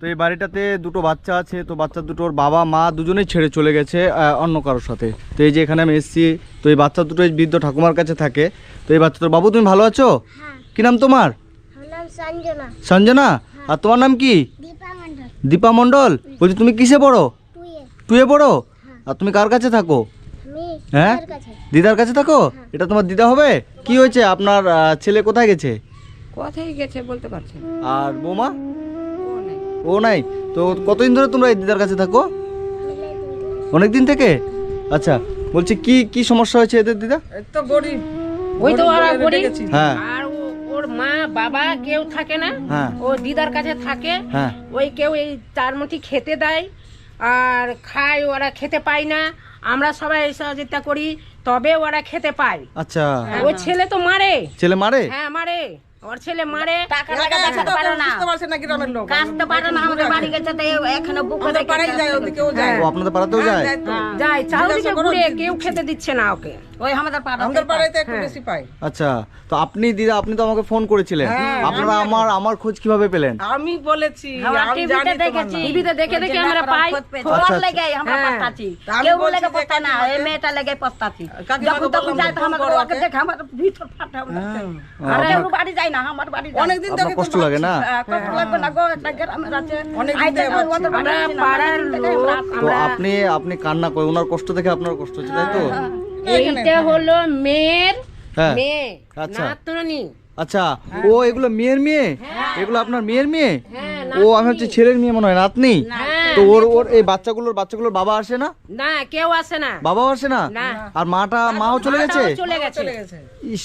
তো এই বাড়িটাতে দুটো বাচ্চা আছে তো বাচ্চা দুটোর বাবা মা দুজনেই ছেড়ে চলে গেছে অন্য কারোর সাথে। তো এই যে এখানে আমি এসেছি তো এই বাচ্চা দুটো এই বৃদ্ধ ঠাকুমার কাছে থাকে। তো এই বাচ্চা তোর বাবু তুমি ভালো আছো? হ্যাঁ। কি নাম তোমার? সঞ্জনা। সঞ্জনা? আর তোমার নাম কি? দীপা মন্ডল মণ্ডল? বলছি তুমি কিসে পড়ো? টুয়ে। টুয়ে পড়ো? আর তুমি কার কাছে থাকো? হ্যাঁ? দিদার কাছে। থাকো? এটা তোমার দিদা হবে? কি হয়েছে? আপনার ছেলে কোথায় গেছে? কোথায় গেছে বলতে পারছি আর বৌমা? ও নাই? তো কতদিন ধরে তোমরা এই দিদার কাছে থাকো? অনেক দিন থেকে? আচ্ছা বলছি কি কি সমস্যা হয়েছে এদের দিদা? তো গরিব। ওই তো ওরা গরিব। হ্যাঁ। আর ও- ওর মা বাবা কেউ থাকে না। হ্যাঁ। ও দিদার কাছে থাকে। হ্যাঁ। ওই কেউ এই চার মুঠি খেতে দেয়। আর খায় ওরা খেতে পায় না। আমরা সবাই সহযোগিতা করি তবে ওরা খেতে পায়। আচ্ছা। ওই ছেলে তো মারে। ছেলে মারে? হ্যাঁ মারে। ওর ছেলে মারে টাকা টাকা দেখাতে পারে না। বুঝতে পারছে না গ্রামের লোক? কাটতে পারে না আমাদের বাড়ি গেছে তো এখানে বুকে আমাদের পাড়ায় যায় ওদিকেও যায় ও আপনাদের পাড়াতেও যায়? যায় তো। ঘুরে কেউ খেতে দিচ্ছে না ওকে। ওই আমাদের পাড়া আমাদের পাড়ায় একটু বেশি পাই আচ্ছা তো আপনি দিদা আপনি তো আমাকে ফোন করেছিলেন। আপনারা আমার আমার খোঁজ কীভাবে পেলেন? আমি বলেছি আমরা আমি জানি দেখেছি টিভিতে দেখে দেখে আমরা পাই। আচ্ছা, আচ্ছা। আমরা হ্যাঁ। পস্তাছি তা আমি কেউ বলছি লেগে না এই মেয়েটা লেগে পস্তাছি যখন তখন বললাম যাই তো আমাদের ওকে ওকে। দেখে আমার ভিতর ফাটা হ্যাঁ। আরে ওর বাড়ি যাই না আমার বাড়ি অনেকদিন থেকে কষ্ট লাগে না। কষ্ট লাগবে না গো একটা গ্রামের আছে অনেকদিন থেকে দেখো ভাবছি। ওদের বাড়ি আমরা পাড়ার অনেকদিন থেকে আমরা লোক তো আপনি আপনি কান্না করে ওনার কষ্ট দেখে আপনার কষ্ট হচ্ছে তাই তো? এইটা হলো মেয়ের হ্যাঁ। মেয়ে আচ্ছা। নাতনি। আচ্ছা ও এগুলো মেয়ের মেয়ে? এগুলো আপনার মেয়ের মেয়ে? হ্যাঁ ও আমি হচ্ছে ছেলের মেয়ে মনে হয় নাতনি? হ্যাঁ। তো ওর ওর এই বাচ্চাগুলোর বাচ্চাগুলোর বাবা আসে না? না কেউ আসে না। বাবাও আসে না? না। আর মাটা মাও চলে গেছে? চলে গেছে। ইস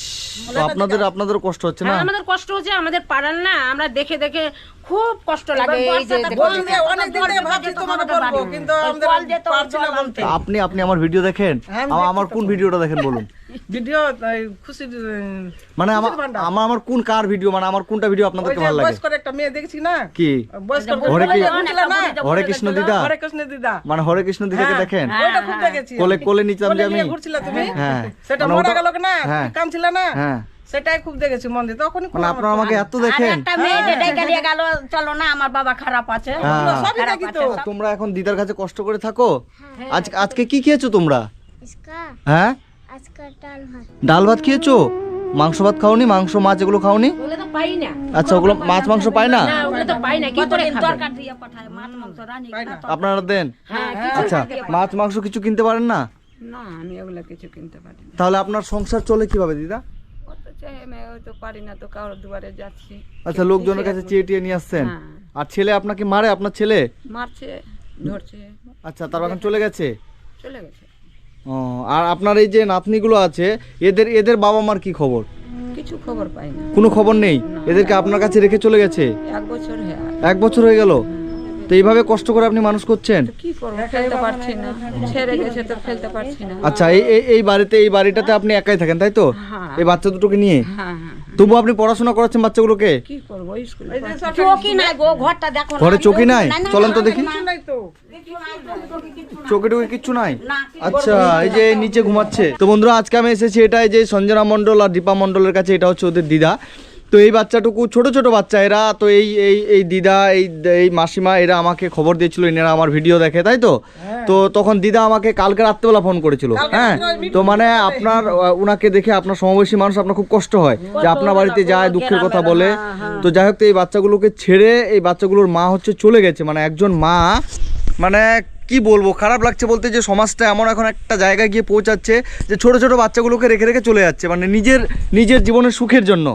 আপনাদের আপনাদের কষ্ট হচ্ছে না? হ্যাঁ, আমাদের কষ্ট হচ্ছে আমাদের পাড়ার না আমরা দেখে দেখে খুব কষ্ট লাগে এই যে দেখো। বলবে অনেকদিন ভাবছি তোমাকে বলব কিন্তু আমাদের কল পারছি না বলতে। আপনি আপনি আমার ভিডিও দেখেন? হ্যাঁ, আমার কোন ভিডিওটা দেখেন বলুন? ভিডিও খুশি মানে আমার আমার কোন কার ভিডিও মানে আমার কোনটা ভিডিও ভালো লাগে? একটা মেয়ে দেখছি না? কি? হরে কৃষ্ণ। দিদা। হরে কৃষ্ণ দিদা। মানে হরে কৃষ্ণ দিদাকে হ্যাঁ। দেখেন? ওটা খুব দেখেছি কোলে কোলে নিচাম যে আমি। ঘুরছিলা তুমি? হ্যাঁ। সেটা মানে গেল না? হ্যাঁ। কাম ছিল না? হ্যাঁ। সেটাই খুব দেখেছি মন্দির তখনই মানে আপনারা আমাকে এত দেখেন? একটা মেয়ে যেটাই গেল চলো না আমার বাবা খারাপ আছে। হ্যাঁ। সবই তো। তোমরা এখন দিদার কাছে কষ্ট করে থাকো? আজকে আজকে কি খেয়েছো তোমরা? হ্যাঁ? ডাল ভাত খেয়েছো? মাংস ভাত খাওনি মাংস মাছ এগুলো খাওনি? ওগুলো তো পাই না। আচ্ছা ওগুলো মাছ মাংস পায় না? না ওগুলো তো পাই না। কি করে কতদিন খাবে? দরকার দিয়ে পাঠায়? মাছ মাংস রানি না। তো আপনারা দেন? হ্যাঁ আচ্ছা মাছ মাংস কিছু কিনতে পারেন না? না আমি ওগুলো কিছু কিনতে পারি তাহলে আপনার সংসার চলে কীভাবে দিদা? ও তো চাই আমি ওই তো পারি না তো কারোর দুয়ারে যাচ্ছি। আচ্ছা লোকজনের কাছে চেয়ে টিয়ে নিয়ে আসছেন? হ্যাঁ। আর ছেলে আপনাকে মারে আপনার ছেলে? মারছে ধরছে। আচ্ছা তার এখন চলে গেছে? চলে গেছে। ও আর আপনার এই যে নাতনিগুলো আছে এদের এদের বাবা মার কি খবর? কিছু খবর পাই না কোনো খবর নেই? এদেরকে আপনার কাছে রেখে চলে গেছে? এক বছর এক বছর হয়ে গেল? তো এইভাবে কষ্ট করে আপনি মানুষ করছেন? কি করব? ফেলতে পারছি না। ছেড়ে গেছে তো ফেলতে পারছি না। আচ্ছা এই এই- এই বাড়িতে এই বাড়িটাতে আপনি একাই থাকেন তাই তো? হ্যাঁ। এই বাচ্চা দুটোকে নিয়ে? হ্যাঁ হ্যাঁ তবু আপনি পড়াশোনা করাচ্ছেন বাচ্চাগুলোকে? কি করব? স্কুল এই চৌকি নাই গো ঘরটা দেখো না। ঘরে চোখই নাই? না, না, চলেন তো দেখি। কিছু নাই তো। চোখে টোকে কিচ্ছু নাই? না। আচ্ছা এই যে নিচে ঘুমাচ্ছে। তো বন্ধুরা আজকে আমি এসেছি এটা এই যে সঞ্জনা মণ্ডল আর দীপা মণ্ডলের কাছে এটা হচ্ছে ওদের দিদা। তো এই বাচ্চাটুকু ছোট ছোট বাচ্চা এরা। তো এই এই এই দিদা এই এই মাসিমা এরা আমাকে খবর দিয়েছিল এনারা আমার ভিডিও দেখে তাই তো? তো তখন দিদা আমাকে কালকে রাত্রেবেলা ফোন করেছিল। হ্যাঁ? তো মানে আপনার ওনাকে দেখে আপনার সমবয়সী মানুষ আপনার খুব কষ্ট হয় যে আপনার বাড়িতে যায় দুঃখের কথা বলে। তো যাই হোক তো এই বাচ্চাগুলোকে ছেড়ে এই বাচ্চাগুলোর মা হচ্ছে চলে গেছে। মানে একজন মা মানে কি বলব? খারাপ লাগছে বলতে যে সমাজটা এমন এখন একটা জায়গায় গিয়ে পৌঁছাচ্ছে যে ছোট ছোট বাচ্চাগুলোকে রেখে রেখে চলে যাচ্ছে। মানে নিজের নিজের জীবনের সুখের জন্য।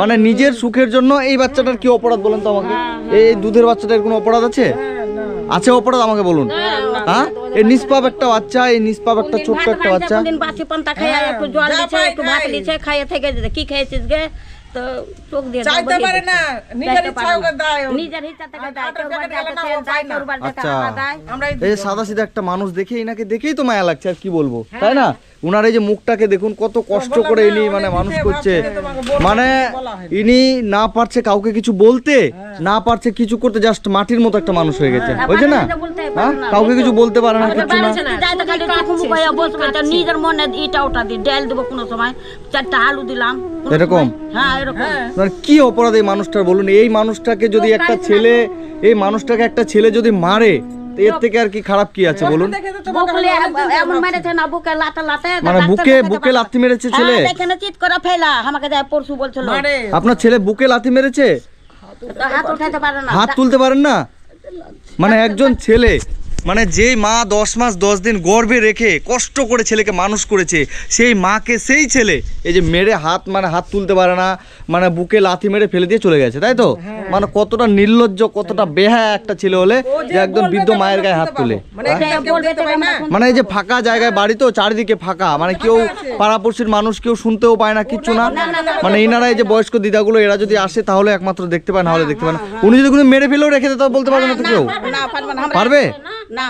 মানে নিজের সুখের জন্য এই বাচ্চাটার কি অপরাধ বলেন তো আমাকে? এই দুধের বাচ্চাটার কোনো অপরাধ আছে? আছে অপরাধ আমাকে বলুন। হ্যাঁ? এই নিষ্পাপ একটা বাচ্চা এই নিষ্পাপ একটা ছোট্ট একটা বাচ্চা। একটু জল একটু ভাত থেকে কি খেয়েছিস গে? তো চোখ দিয়ে চাইতে পারে না। নিজের ইচ্ছা করে দেয় নিজের ইচ্ছা থেকে দেয় দেয় বাড়িতে আচ্ছা। দেয় আমরা এই এই সাদা সিধা একটা মানুষ দেখেই নাকি দেখেই তো মায়া লাগছে আর কি বলব? তাই না? উনার এই যে মুখটাকে দেখুন কত কষ্ট করে না, ইনি মানে মানুষ করছে। মানে ইনি না পারছে কাউকে কিছু বলতে না পারছে কিছু করতে জাস্ট মাটির মতো একটা মানুষ হয়ে গেছে। বুঝছে না? হ্যাঁ? কাউকে কিছু বলতে পারে না কিছু না। হয়ে নিজের মনে ইটা ওটা ডাল দেবো কোনো সময়। চারটা আলু দিলাম এরকম? হ্যাঁ এরকম। কি অপরাধ এই মানুষটার বলুন? এই মানুষটাকে যদি একটা ছেলে এই মানুষটাকে একটা ছেলে যদি মারে এর থেকে আর কি খারাপ কি আছে বলুন? বকলে এমন মেরেছে না বুকে লাতে লাতে মানে বুকে বুকে লাথি মেরেছে ছেলে? হ্যাঁ এখানে চিৎ করে ফেলা আমাকে যায় পরশু বলছিল। আপনার ছেলে বুকে লাথি মেরেছে? হাত উঠাইতে পারে না। হাত তুলতে পারেন না? মানে একজন ছেলে মানে যেই মা দশ মাস দশ দিন গর্ভে রেখে কষ্ট করে ছেলেকে মানুষ করেছে সেই মাকে সেই ছেলে এই যে মেরে হাত মানে হাত তুলতে পারে না মানে বুকে লাথি মেরে ফেলে দিয়ে চলে গেছে তাই তো মানে কতটা নির্লজ্জ কতটা বেহা একটা ছেলে হলে যে একদম বৃদ্ধ মায়ের গায়ে হাত তুলে মানে মানে এই যে ফাঁকা জায়গায় বাড়ি তো চারিদিকে ফাঁকা মানে কেউ পাড়াপড়শির মানুষ কেউ শুনতেও পায় না কিচ্ছু না মানে এনারা এই যে বয়স্ক দিদাগুলো এরা যদি আসে তাহলে একমাত্র দেখতে পায় না হলে দেখতে পায় না উনি যদি কোনো মেরে ফেলেও রেখে দেয় তাও বলতে পারবে না তো কেউ পারবে না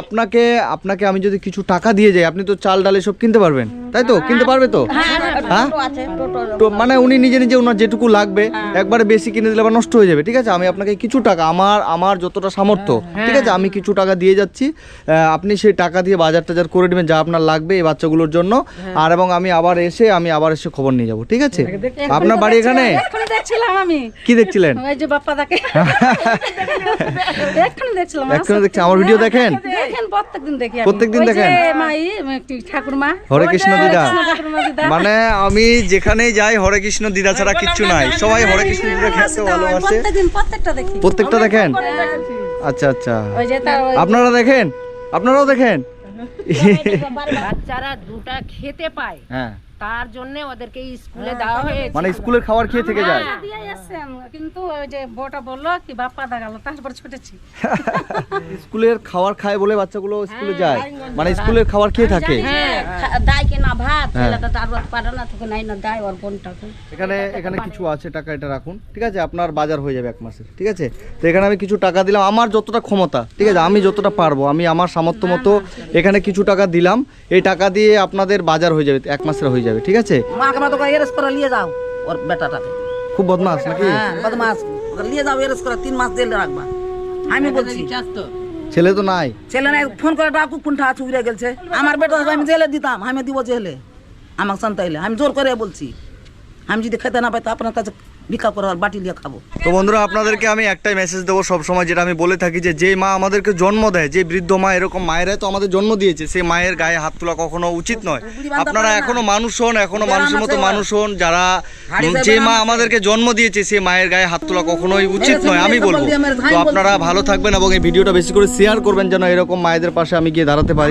আপনাকে আপনাকে আমি যদি কিছু টাকা দিয়ে যাই আপনি তো চাল ডাল এসব কিনতে পারবেন তাই তো? কিনতে পারবে তো? হ্যাঁ টোটো তো মানে উনি নিজে নিজে ওনার যেটুকু লাগবে একবারে বেশি কিনে দিলে আবার নষ্ট হয়ে যাবে ঠিক আছে? আমি আপনাকে কিছু টাকা আমার আমার যতটা সামর্থ্য ঠিক আছে? আমি কিছু টাকা দিয়ে যাচ্ছি আপনি সেই টাকা দিয়ে বাজার টাজার করে নেবেন যা আপনার লাগবে এই বাচ্চাগুলোর জন্য। আর এবং আমি আবার এসে আমি আবার এসে খবর নিয়ে যাব ঠিক আছে? আপনার বাড়ি এখানে? কি দেখছিলেন? দেখছি আমার ভিডিও দেখেন? প্রত্যেকদিন দেখি প্রত্যেকদিন দেখেন? হরে কৃষ্ণ দিদা। মানে আমি যেখানেই যাই হরে কৃষ্ণ দিদা ছাড়া কিচ্ছু নাই। সবাই হরে কৃষ্ণ দিদা খেতে ভালোবাসে। প্রত্যেকটা দেখেন? আচ্ছা আচ্ছা। আপনারা দেখেন? আপনারাও দেখেন? বাচ্চারা দুটা খেতে পায়। হ্যাঁ। তার জন্য ওদেরকে স্কুলে দেওয়া হয়েছে। মানে স্কুলের খাবার খেয়ে থেকে যায়? কিন্তু ওই যে বউটা বলল কি বাপ্পা দা গেল তারপর ছুটেছি। স্কুলের খাবার খায় বলে বাচ্চাগুলো স্কুলে যায়। মানে স্কুলের খাবার খেয়ে থাকে। দায় কি না ভাত হ্যাঁ। ছেলেটা তার রোজ পারে না তোকে নাই না দেয় ওর বোনটাকে এখানে এখানে কিছু আছে টাকা এটা রাখুন ঠিক আছে? আপনার বাজার হয়ে যাবে এক মাসের ঠিক আছে? তো এখানে আমি কিছু টাকা দিলাম আমার যতটা ক্ষমতা ঠিক আছে? আমি যতটা পারব আমি আমার সামর্থ্য মতো এখানে কিছু টাকা দিলাম এই টাকা দিয়ে আপনাদের বাজার হয়ে যাবে এক মাসের হয়ে যাবে ঠিক আছে? মাকে মা তোকে এরেস করে নিয়ে যাও ওর বেটাটাকে। খুব বদমাস নাকি? হ্যাঁ বদমাস ওকে নিয়ে যাও এরেস করে তিন মাস জেলে রাখবা। আমি বলছি ছেলে তো নাই। ছেলে নাই, ফোন করে ডাকু কোনটা আছে উড়ে গেছে আমার বেটা আমি জেলে দিতাম, আমি দিব জেলে। আমাকে শান্তাইলে আমি জোর করে বলছি। আমি যদি খেতে না পাই তো আপনার কাছে ভিক্ষা করে বাটি দিয়ে খাব। তো বন্ধুরা আপনাদেরকে আমি একটাই মেসেজ দেবো সবসময় যেটা আমি বলে থাকি যে যে মা আমাদেরকে জন্ম দেয় যে বৃদ্ধ মা এরকম মায়েরাই তো আমাদের জন্ম দিয়েছে সেই মায়ের গায়ে হাত তোলা কখনো উচিত নয়। আপনারা এখনও মানুষ হন এখনও মানুষের মতো মানুষ হন যারা যে মা আমাদেরকে জন্ম দিয়েছে সেই মায়ের গায়ে হাত তোলা কখনোই উচিত নয় আমি বলব। তো আপনারা ভালো থাকবেন এবং এই ভিডিওটা বেশি করে শেয়ার করবেন যেন এরকম মায়েদের পাশে আমি গিয়ে দাঁড়াতে পারি।